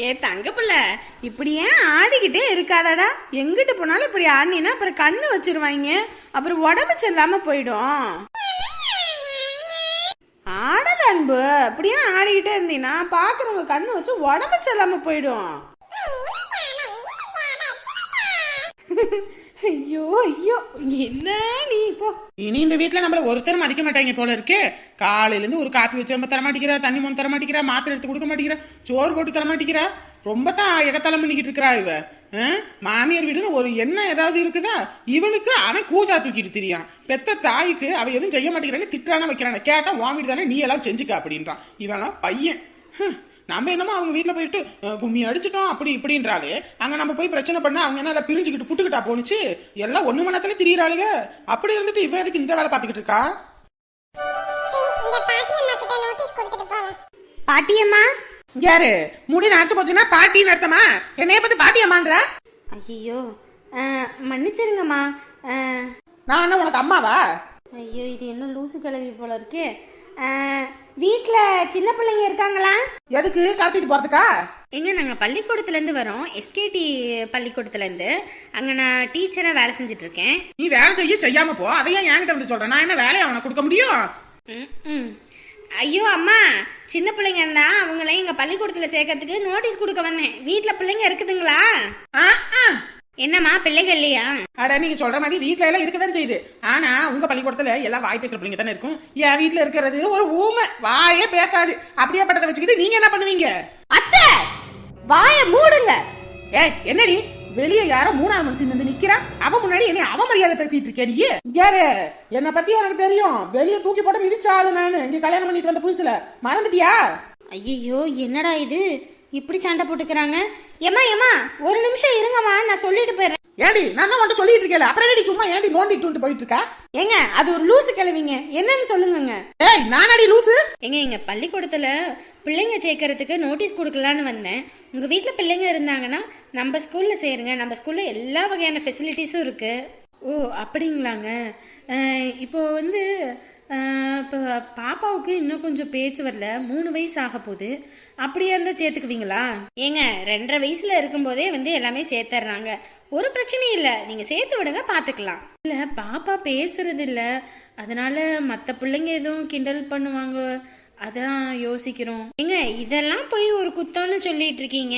ஏ தங்க பிள்ளை இப்படி ஏன் ஆடிக்கிட்டே இருக்காதடா? எங்கிட்டு போனாலும் இப்படி ஆடினா அப்புறம் கண்ணு வச்சிருவாங்க அப்புறம் உடம்பு செல்லாம போயிடும். ஆடாத அன்பு. அப்படியே ஆடிக்கிட்டே இருந்தீங்கன்னா பாக்குறவங்க கண்ணு வச்சு உடம்பு செல்லாம போயிடும். ஐயோ ஐயோ என்ன நீ இப்போ? இனி இந்த வீட்டுல நம்மள ஒருத்தரும் மதிக்க மாட்டாங்க போல இருக்கே. காலையில இருந்து ஒரு காப்பி வச்சு தர மாட்டேங்கிறா தண்ணி மொன் தர மாட்டேங்கிறா மாத்திரை எடுத்து கொடுக்க மாட்டேங்கிறா சோறு போட்டு தர மாட்டேங்கிறா ரொம்ப தான் எகத்தலம் பண்ணிக்கிட்டு இருக்கிறா இவ. மாமியார் வீடுன்னு ஒரு எண்ணம் ஏதாவது இருக்குதா? இவனுக்கு அவன் கூஜா தூக்கிட்டு தெரியும் பெத்த தாய்க்கு அவ எதுவும் செய்ய மாட்டேங்கிறான்னு திட்டான வைக்கிறான. கேட்டா உன் வீடு தானே நீ எல்லாம் செஞ்சுக்க அப்படின்றான். இவெல்லாம் பையன். நம்ம என்னமோ அவங்க வீட்ல போயிட்டு கும்மி அடிச்சிட்டோம் அப்படி இப்படின்றாலே அங்க நம்ம போய் பிரச்சனை பண்ண அவங்க என்ன பிரிஞ்சுக்கிட்டு புட்டுக்கிட்டா போணுச்சு? எல்லாம் ஒண்ணு மணத்துல திரியறாளுங்க அப்படி இருந்துட்டு இவ எதுக்கு இந்த வேலை பாத்துக்கிட்டு இருக்கா? இந்த பாட்டியம்மா கிட்ட நோட்டீஸ் கொடுத்துட்டு போவோம் பாட்டியம்மா யாரு? முடி நாச்சு போச்சுன்னா பாட்டின்னு அர்த்தமா என்னைய பத்தி பாட்டியம்மான்ற ஐயோ மன்னிச்சிருங்கம்மா. நான் என்ன உனக்கு அம்மாவா? ஐயோ இது என்ன லூசு கிளவி போல இருக்கு. வீட்டில் சின்ன பிள்ளைங்க இருக்காங்களா? எதுக்கு? கடத்திட்டு போறதுக்கா? எங்க நாங்கள் பள்ளிக்கூடத்துலேருந்து வரோம். எஸ்கேடி பள்ளிக்கூடத்துலேருந்து. அங்கே நான் டீச்சராக வேலை செஞ்சுட்டு இருக்கேன் நீ வேலை செய்ய செய்யாம போ. அதையே என்கிட்ட வந்து சொல்றேன் நான் என்ன வேலையை அவனை கொடுக்க முடியும்? ம், ம். ஐயோ அம்மா சின்ன பிள்ளைங்க இருந்தா அவங்கள எங்க பள்ளிக்கூடத்துல சேர்க்கறதுக்கு நோட்டீஸ் கொடுக்க வந்தேன். வீட்ல பிள்ளைங்க இருக்குதுங்களா? ஆ, ஆ. என்னம்மா பிள்ளைகள் இல்லையா? அட நீங்க சொல்ற மாதிரி வீட்ல எல்லாம் இருக்கதான் செய்யுது. ஆனா உங்க பள்ளிக்கூடத்துல எல்லாம் வாய் பேசுற பிள்ளைங்க தானே இருக்கும்? என் வீட்ல இருக்கிறது ஒரு ஊமை. வாயே பேசாது. அப்படியே பட்டத்தை வச்சுக்கிட்டு நீங்க என்ன பண்ணுவீங்க? அத்தை! வாய மூடுங்க. ஏய் என்னடி? வெளிய யாரோ மூணாவது மனுஷன் வந்து நிக்கிறான் அவன் முன்னாடி என்ன அவன் மரியாதை பேசிட்டு இருக்கே நீ? யாரு? என்ன பத்தி உனக்கு தெரியும். வெளிய தூக்கி போட்டு மிதிச்சாலும் நானு. இங்க கல்யாணம் பண்ணிட்டு வந்த புதுசுல. மறந்துட்டியா? ஐயோ என்னடா இது? இப்படி சண்டை போட்டுக்கிறாங்க. ஏமா ஏமா ஒரு நிமிஷம் இருங்கம்மா நான் சொல்லிட்டு போயிடுறேன். ஏடி நான் தான் உன்கிட்ட சொல்லிட்டு இருக்கேன் அப்புறம் என்னடி சும்மா ஏடி நோண்டிட்டு போயிட்டு இருக்கா ஏங்க அது ஒரு லூசு கிளவிங்க என்னன்னு சொல்லுங்கங்க. ஏய் நானடி லூசு? எங்க எங்க பள்ளிக்கூடத்துல பிள்ளைங்க சேர்க்கறதுக்கு நோட்டீஸ் கொடுக்கலான்னு வந்தேன். உங்க வீட்ல பிள்ளைங்க இருந்தாங்கன்னா நம்ம ஸ்கூல்ல சேருங்க. நம்ம ஸ்கூல்ல எல்லா வகையான ஃபெசிலிட்டிஸும் இருக்கு. ஓ அப்படிங்களாங்க. இப்போ வந்து இப்போ பாப்பாவுக்கு இன்னும் கொஞ்சம் பேச்சு வரல. மூணு வயசு ஆக போகுது. அப்படியே இருந்தால் சேர்த்துக்குவீங்களா? ஏங்க ரெண்டரை வயசுல இருக்கும்போதே வந்து எல்லாமே சேர்த்துறாங்க ஒரு பிரச்சனையும் இல்லை. நீங்க சேர்த்து விடுங்க பார்த்துக்கலாம் இல்லை பாப்பா பேசுறது இல்லை. அதனால மற்ற பிள்ளைங்க எதுவும் கிண்டல் பண்ணுவாங்க. அதான் யோசிக்கிறோம். ஏங்க இதெல்லாம் போய் ஒரு குத்தம்னு சொல்லிட்டு இருக்கீங்க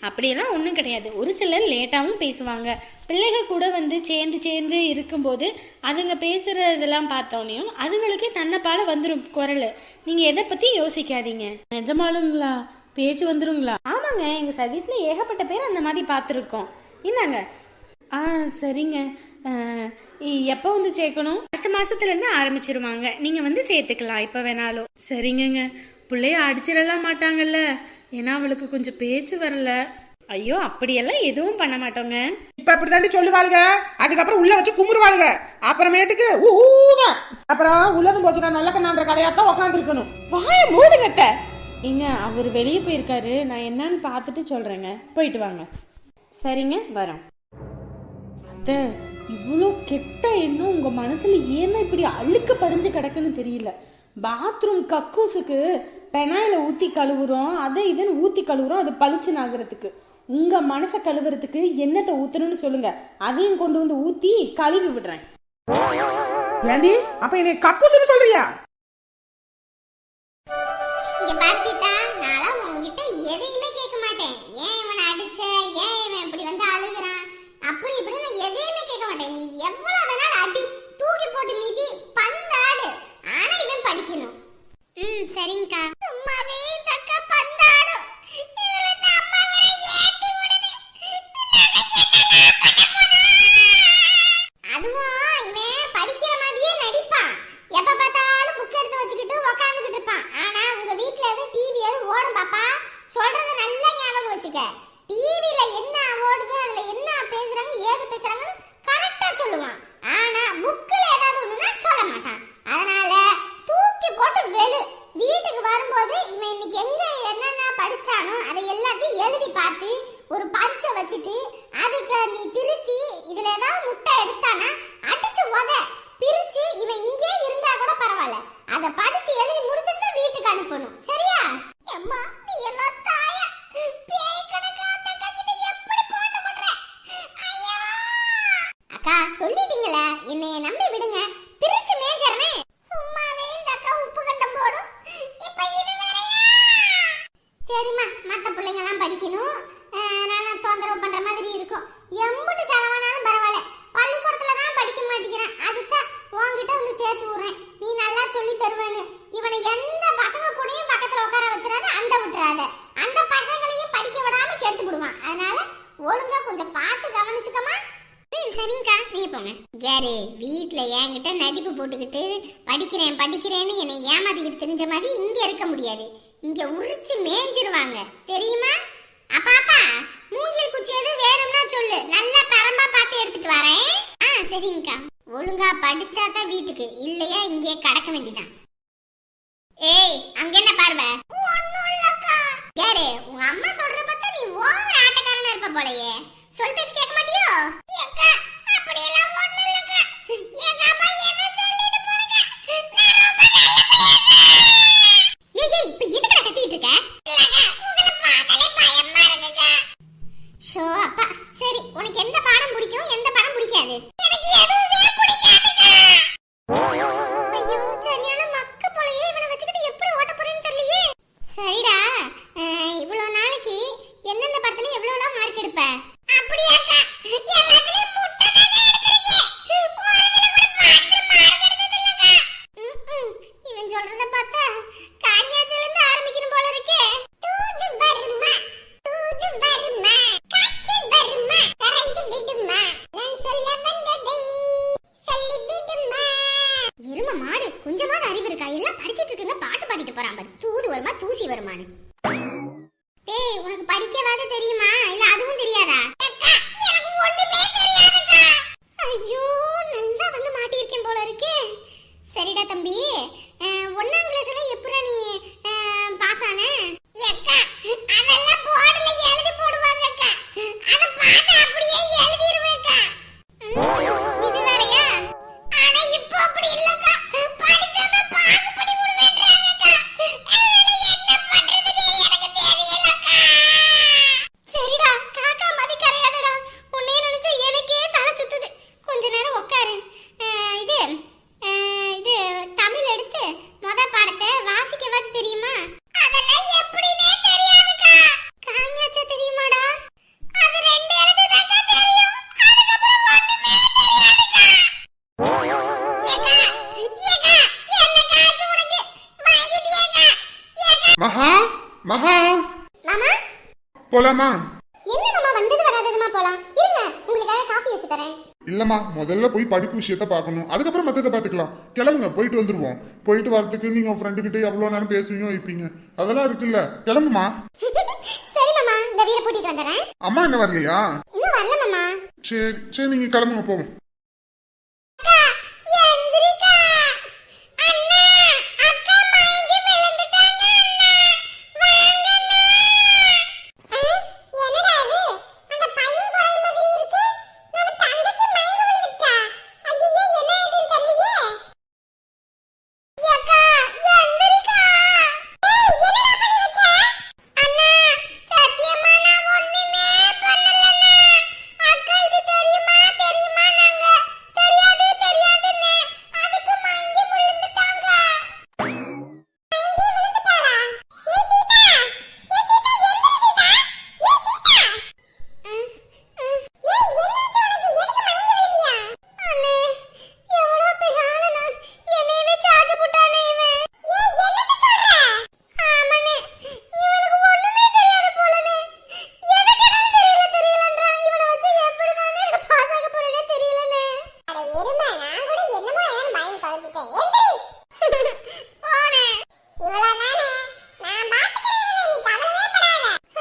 அப்படியெல்லாம் ஒன்றும் கிடையாது. ஒரு சிலர் லேட்டாகவும் பேசுவாங்க. பிள்ளைங்க கூட வந்து சேர்ந்து சேர்ந்து இருக்கும்போது அதுங்க பேசுறதெல்லாம் பார்த்தோன்னையும் அதுங்களுக்கே தன்னைப்பால வந்துடும் குரல். நீங்கள் எதை பற்றி யோசிக்காதீங்க. நிஜமாலுங்களா? பேச்சு வந்துருங்களா? ஆமாங்க எங்கள் சர்வீஸில் ஏகப்பட்ட பேர் அந்த மாதிரி பார்த்துருக்கோம். இந்தாங்க. ஆ சரிங்க. எப்போ வந்து சேர்க்கணும்? அடுத்த மாசத்துலேருந்து ஆரம்பிச்சிருவாங்க. நீங்கள் வந்து சேர்த்துக்கலாம் எப்போ வேணாலும். சரிங்கங்க. பிள்ளைய அடிச்சிடலாம் மாட்டாங்கல்ல. ஏன்னா அவளுக்கு கொஞ்சம் பேச்சு வரல. ஐயோ அப்படியெல்லாம் எதுவும் பண்ண மாட்டோங்க. இப்ப இப்படிதாண்டி சொல்லுவாளுங்க அதுக்கப்புறம் உள்ள வச்சு குமுறுவாளுங்க அப்புறமேட்டுக்கு ஊ ஊதான் அப்புறம் உள்ளதும் போச்சுடா நல்ல கண்ணான்ற கதையாத்தான் உட்காந்து இருக்கணும் வாய மூடுங்கத்த ஏங்க அவர் வெளியே போயிருக்காரு. நான் என்னன்னு பார்த்துட்டு சொல்கிறேங்க போயிட்டு வாங்க. சரிங்க வரோம். அத்தை இவ்வளோ கெட்ட எண்ணம் உங்கள் மனசில் ஏன்னா இப்படி அழுக்கு படிஞ்சு கிடக்குன்னு தெரியல. பாத்ரூம் கக்கூசுக்கு பெனாயில் ஊற்றி கழுவுறோம் அதை இதுன்னு ஊற்றி கழுவுறோம் அது பளிச்சுன்னு ஆகுறதுக்கு உங்கள் மனசை கழுவுறதுக்கு என்னத்தை ஊற்றணும்னு சொல்லுங்க. அதையும் கொண்டு வந்து ஊற்றி கழுவி விடுறேன். ஏண்டி? அப்போ என்னை கக்கூசுன்னு சொல்றியா? இங்க பாரு சீதா எதையுமே கேட்க மாட்டேன். ஏன் இவனை அடிச்ச? ஏன் இவன் இப்படி வந்து அழுகுறான்? அப்படி இப்படி மாட்டேன். நீ எவ்வளவு வேணாலும் அடி. தூக்கி போ. பண்ணணும் சரியா? அம்மா நீ எல்லாம் தாய. பேய் கணக்கு அந்த கஞ்சிட்டு எப்படி போட்டு பண்ற ஐயா! அக்கா சொல்லிட்டீங்களா என்னைய நம்பி விடுங்க. பிரிச்சு மேஞ்சர்னே சும்மாவே இந்த அக்கா உப்பு கண்டம் போடும். இப்ப இது வேறையா? சரிம்மா மத்த பிள்ளைங்க எல்லாம் படிக்கணும் நான் தொந்தரவு பண்ற மாதிரி இருக்கும். எம்புட்டு செலவானாலும் பரவாயில்ல. பள்ளிக்கூடத்துல தான் படிக்க மாட்டேங்கிறேன். அதுதான் உன்கிட்ட வந்து சேர்த்து விடுறேன். நீ நல்லா சொல்லி தருவேன்னு. இவனை எந்த பசங்க கூடயும் பக்கத்துல உட்கார வச்சிடாத அந்த விட்டுறாத. அந்த பசங்களையும் படிக்க விடாம கெடுத்து விடுவான். அதனால ஒழுங்கா கொஞ்சம் பார்த்து கவனிச்சுக்கமா சரிங்கக்கா. நீ போங்க. யாரு வீட்டில் என்கிட்ட நடிப்பு போட்டுக்கிட்டு படிக்கிறேன் படிக்கிறேன்னு என்னை ஏமாத்திக்கிட்டு தெரிஞ்ச மாதிரி இங்கே இருக்க முடியாது. இங்கே உரிச்சு மேய்ஞ்சிருவாங்க தெரியுமா? அப்பா அப்பா தெரியுமா? இல்ல அதுவும் தெரியாதா? போலாமா? என்னம்மா வந்தது வராததுமா போலாம். இருங்க உங்களுக்காக காஃபி வச்சு தரேன். இல்லம்மா முதல்ல போய் படிப்பு விஷயத்தை பார்க்கணும். அதுக்கப்புறம் மத்தத பாத்துக்கலாம் கிளம்புங்க போயிட்டு வந்துருவோம். போயிட்டு வரதுக்கு நீங்க உங்க ஃப்ரெண்டு கிட்ட எவ்வளவு நேரம் பேசுவீங்க வைப்பீங்க. அதெல்லாம் இருக்குல்ல. கிளம்புமா? சரி மாமா இந்த வீட பூட்டிட்டு வந்துறேன் அம்மா என்ன வரலையா? இன்னும் வரல சரி சரி நீங்க கிளம்புங்க போவோம்.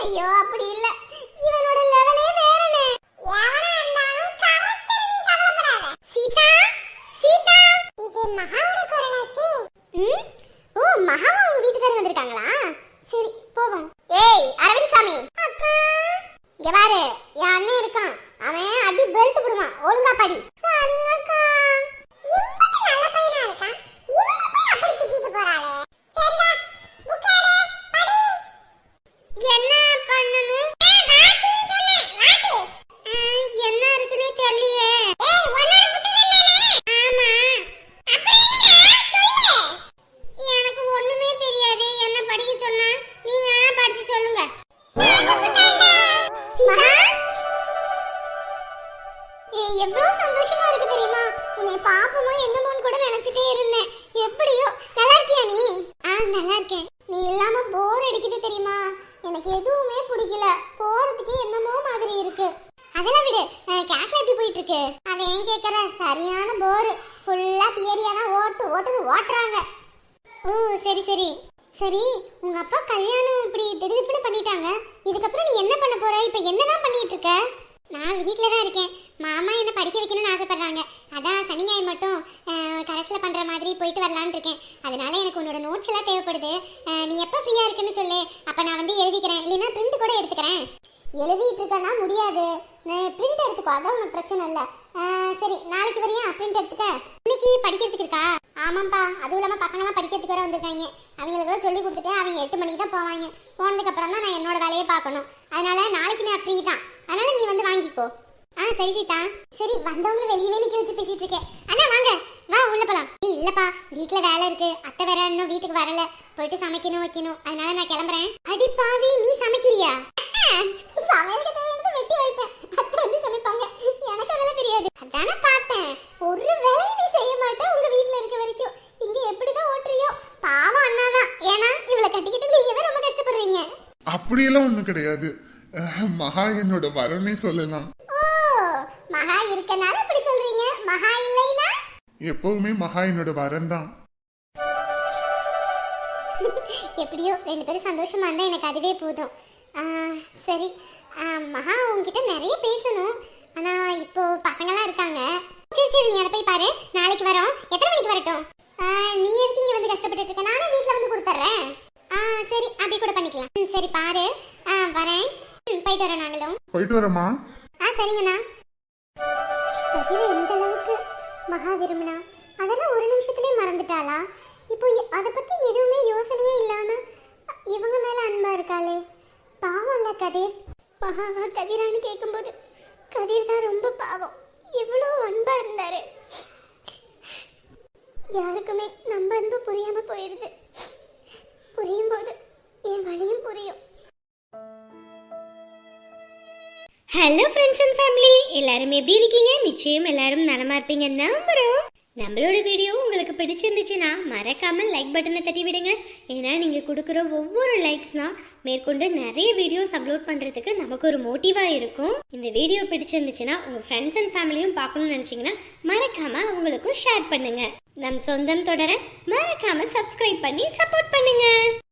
ஐயோ அப்படி இல்லை. எவ்வளவு சந்தோஷமா இருக்கு தெரியுமா? உன்னை பாப்போமோ என்னமோன்னு கூட நினைச்சிட்டே இருந்தேன். எப்படியோ நல்லா இருக்கியா நீ? ஆ நல்லா இருக்கேன். நீ இல்லாம போர் அடிக்குது தெரியுமா? எனக்கு எதுவுமே பிடிக்கல. போறதுக்கே என்னமோ மாதிரி இருக்கு. அதெல்லாம் விடு. கேஃபே எப்படி போயிட்டு இருக்கு அதை ஏன் கேக்குற? சரியான போர் ஃபுல்லா தியரியா தான் ஓட்டு ஓட்டுது ஓட்டுறாங்க. ஓ சரி சரி. சரி உங்க அப்பா கல்யாணம் இப்படி திடுதிப்புன்னு பண்ணிட்டாங்க. இதுக்கப்புறம் நீ என்ன பண்ண போற? இப்ப என்னதான் பண்ணிட்டு இருக்க? நான் வீட்ல தான் இருக்கேன். மாமா என்ன படிக்க வைக்கணும்னு ஆசைப்படுறாங்க. அதான் சனி ஞாயிறு மட்டும் கரஸில் பண்ணுற மாதிரி போயிட்டு வரலான் இருக்கேன். அதனால எனக்கு உன்னோட நோட்ஸ் எல்லாம் தேவைப்படுது. நீ எப்போ ஃப்ரீயாக இருக்குன்னு சொல்லு. அப்போ நான் வந்து எழுதிக்கிறேன். இல்லைன்னா பிரிண்ட் கூட எடுத்துக்கிறேன். எழுதிட்டு இருக்கனா முடியாது. பிரிண்ட் எடுத்துக்கோ. அதான் உனக்கு பிரச்சனை இல்லை. சரி நாளைக்கு வரையா பிரிண்ட் எடுத்துக்க. இன்னைக்கு படிக்கிறதுக்கு இருக்கா? ஆமாம்ப்பா அதுவும் இல்லாமல் பசங்களாம் படிக்கிறதுக்கு வேற வந்திருக்காங்க. அவங்களுக்கு சொல்லி கொடுத்துட்டு அவங்க எட்டு மணிக்கு தான் போவாங்க. போனதுக்கு அப்புறம் தான் நான் என்னோட வேலையை பார்க்கணும். அதனால நாளைக்கு நான் ஃப்ரீ தான். அதனால நீ வந்து வாங்கிக்கோ. ஆ சரி சீதா. சரி வந்தவங்கள வெளியவே நிக்க வச்சு பேசிட்டு இருக்கேன். அண்ணா வாங்க. வா உள்ள போலாம். நீ இல்லப்பா. வீட்ல வேலை இருக்கு. அத்தை வேற இன்னும் வீட்டுக்கு வரல. போயிட்டு சமைக்கணும் வைக்கணும். அதனால நான் கிளம்புறேன். அடி பாவி நீ சமைக்கிறியா? சமையலுக்கு தேவையானது வெட்டி வைப்பேன். அத்தை வந்து சமைப்பாங்க. எனக்கு அதெல்லாம் தெரியாது. அதானே பார்த்தேன். ஒரு வேலை நீ செய்ய மாட்டேன் உங்க வீட்ல இருக்க வரைக்கும். இங்க எப்படிதான் ஓட்டுறியோ? பாவம் அண்ணாதான் ஏன்னா இவளை கட்டிக்கிட்டு நீங்க தான் ரொம்ப கஷ்டப்படுறீங்க. அப்படியெல்லாம் ஒண்ணும் கிடையாது. மகா என்னோட வரனே சொல்லலாம். மகா இருக்கனால இப்படி சொல்றீங்க? மகா இல்லைனா எப்பவுமே மகா என்னோட வரன் தான் எப்படியோ ரெண்டு பேரும் சந்தோஷமா இருந்தா எனக்கு அதுவே போதும். ஆ, சரி. மகா உன்கிட்ட நிறைய பேசணும். ஆனா இப்போ பசங்களாம் இருக்காங்க. சரி சரி நீ அதை போய் பாரு. நாளைக்கு வரோம். எத்தனை மணிக்கு வரட்டும்? நீ எதுக்கு இங்க வந்து கஷ்டப்பட்டு இருக்க? நானே வீட்ல வந்து கொடுத்துட்றேன். ஆ சரி அப்படி கூட பண்ணிக்கலாம். சரி பாரு. வரேன். போயிட்டு வரோம் நாங்களும். போயிட்டு வரேம்மா. ஆ சரிங்கண்ணா. தவிர எந்த அளவுக்கு மகா விரும்பினா அதெல்லாம் ஒரு நிமிஷத்துலயே மறந்துட்டாளா? இப்போ அதை பத்தி எதுவுமே யோசனையே இல்லாம இவங்க மேல அன்பா இருக்காளே. பாவம்ல கதிர். மகாவா கதிரான்னு கேட்கும்போது கதிர் தான் ரொம்ப பாவம். எவ்வளோ அன்பா இருந்தாரு. யாருக்குமே நம்ம அன்பு புரியாம போயிருது. புரியும் போது என் வழியும் புரியும். ஹலோ ஃப்ரெண்ட்ஸ் அண்ட் ஃபேமிலி எல்லாரும் எப்படி இருக்கீங்க? நிச்சயம் எல்லாரும் நலமா இருப்பீங்க நம்புறோம். நம்மளோட வீடியோ உங்களுக்கு பிடிச்சிருந்துச்சுன்னா மறக்காம லைக் பட்டனை தட்டி விடுங்க. ஏன்னா நீங்க கொடுக்குற ஒவ்வொரு லைக்ஸ்னா மேற்கொண்டு நிறைய வீடியோஸ் அப்லோட் பண்றதுக்கு நமக்கு ஒரு மோட்டிவா இருக்கும். இந்த வீடியோ பிடிச்சிருந்துச்சுன்னா உங்க ஃப்ரெண்ட்ஸ் அண்ட் ஃபேமிலியும் பார்க்கணும்னு நினைச்சீங்கன்னா மறக்காம அவங்களுக்கும் ஷேர் பண்ணுங்க. நம் சொந்தம் தொடர மறக்காம சப்ஸ்கிரைப் பண்ணி சப்போர்ட் பண்ணுங்க.